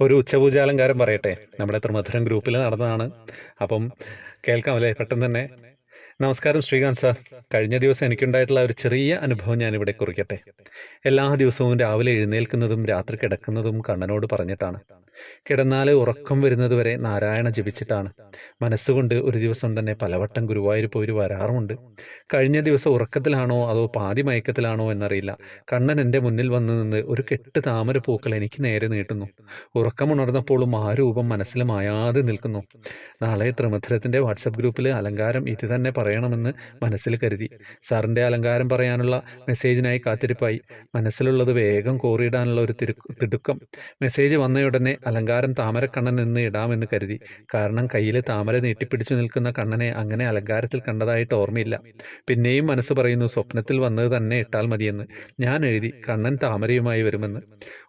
ഒരു ഉച്ചപൂജാലങ്കാരം പറയട്ടെ. നമ്മുടെ ത്രിമധുരം ഗ്രൂപ്പിൽ നടന്നതാണ്. അപ്പം കേൾക്കാം അല്ലേ? പെട്ടെന്ന് തന്നെ. നമസ്കാരം ശ്രീകാന്ത് സാർ. കഴിഞ്ഞ ദിവസം എനിക്കുണ്ടായിട്ടുള്ള ഒരു ചെറിയ അനുഭവം ഞാൻ ഇവിടെ കുറിക്കട്ടെ. എല്ലാ ദിവസവും രാവിലെ എഴുന്നേൽക്കുന്നതും രാത്രി കിടക്കുന്നതും കണ്ണനോട് പറഞ്ഞിട്ടാണ്. കിടന്നാൽ ഉറക്കം വരുന്നതുവരെ നാരായണ ജപിച്ചിട്ടാണ്. മനസ്സുകൊണ്ട് ഒരു ദിവസം തന്നെ പലവട്ടം ഗുരുവായൂർ പോയി വരാറുമുണ്ട്. കഴിഞ്ഞ ദിവസം ഉറക്കത്തിലാണോ അതോ പാതി മയക്കത്തിലാണോ എന്നറിയില്ല. കണ്ണൻ എന്റെ മുന്നിൽ വന്നു നിന്ന് ഒരു കെട്ട് താമര പൂക്കൾ എനിക്ക് നേരെ നീട്ടുന്നു. ഉറക്കമുണർന്നപ്പോഴും ആ രൂപം മനസ്സിൽ മായാതെ നിൽക്കുന്നു. നാളെ ത്രിമധുരത്തിന്റെ വാട്സപ്പ് ഗ്രൂപ്പിൽ അലങ്കാരം ഇത് തന്നെ പറയണമെന്ന് മനസ്സിൽ കരുതി. സാറിന്റെ അലങ്കാരം പറയാനുള്ള മെസ്സേജിനായി കാത്തിരിപ്പായി. മനസ്സിലുള്ളത് വേഗം കോറിയിടാനുള്ള ഒരു തിടുക്കം. മെസ്സേജ് വന്നയുടനെ അലങ്കാരം താമരക്കണ്ണൻ എന്ന് ഇടാമെന്ന് കരുതി. കാരണം കയ്യിലെ താമര നീട്ടിപ്പിടിച്ചു നിൽക്കുന്ന കണ്ണനെ അങ്ങനെ അലങ്കാരത്തിൽ കണ്ടതായിട്ട് ഓർമ്മയില്ല. പിന്നെയും മനസ്സ് പറയുന്നു സ്വപ്നത്തിൽ വന്നത് തന്നെ ഇട്ടാൽ മതിയെന്ന്. ഞാൻ എഴുതി കണ്ണൻ താമരയുമായി വരുമെന്ന്.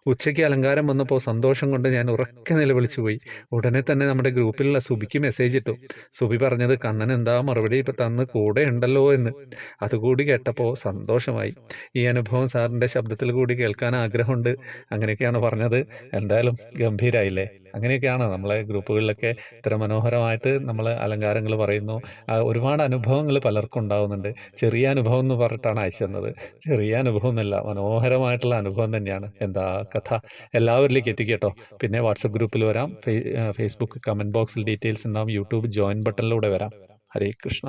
ഉച്ചയ്ക്ക് അലങ്കാരം വന്നപ്പോൾ സന്തോഷം കൊണ്ട് ഞാൻ ഉറക്കെ നിലവിളിച്ചു പോയി. ഉടനെ തന്നെ നമ്മുടെ ഗ്രൂപ്പിലുള്ള സുബിക്ക് മെസ്സേജ് ഇട്ടു. സുബി പറഞ്ഞത് കണ്ണൻ എന്താ മറുപടി ഇപ്പം തന്ന് കൂടെ ഉണ്ടല്ലോ എന്ന്. അതുകൂടി കേട്ടപ്പോൾ സന്തോഷമായി. ഈ അനുഭവം സാറിന്റെ ശബ്ദത്തിൽ കൂടി കേൾക്കാൻ ആഗ്രഹമുണ്ട്. അങ്ങനെയൊക്കെയാണ് പറഞ്ഞത്. എന്തായാലും ഗംഭീരായില്ലേ? അങ്ങനെയൊക്കെയാണ് നമ്മളെ ഗ്രൂപ്പുകളിലൊക്കെ ഇത്ര മനോഹരമായിട്ട് നമ്മൾ അലങ്കാരങ്ങൾ പറയുന്നു. ഒരുപാട് അനുഭവങ്ങൾ പലർക്കും ഉണ്ടാവുന്നുണ്ട്. ചെറിയ അനുഭവം എന്ന് പറഞ്ഞിട്ടാണ് അയച്ചു തന്നത്. ചെറിയ അനുഭവം എന്നല്ല മനോഹരമായിട്ടുള്ള അനുഭവം തന്നെയാണ്. എന്താ കഥ? എല്ലാവരിലേക്ക് എത്തിക്കട്ടോ പിന്നെ വാട്സപ്പ് ഗ്രൂപ്പിൽ വരാം. ഫേസ്ബുക്ക് കമന്റ് ബോക്സിൽ ഡീറ്റെയിൽസ് ഉണ്ടാവും. യൂട്യൂബ് ജോയിൻ ബട്ടണിലൂടെ വരാം. ഹരേ കൃഷ്ണ.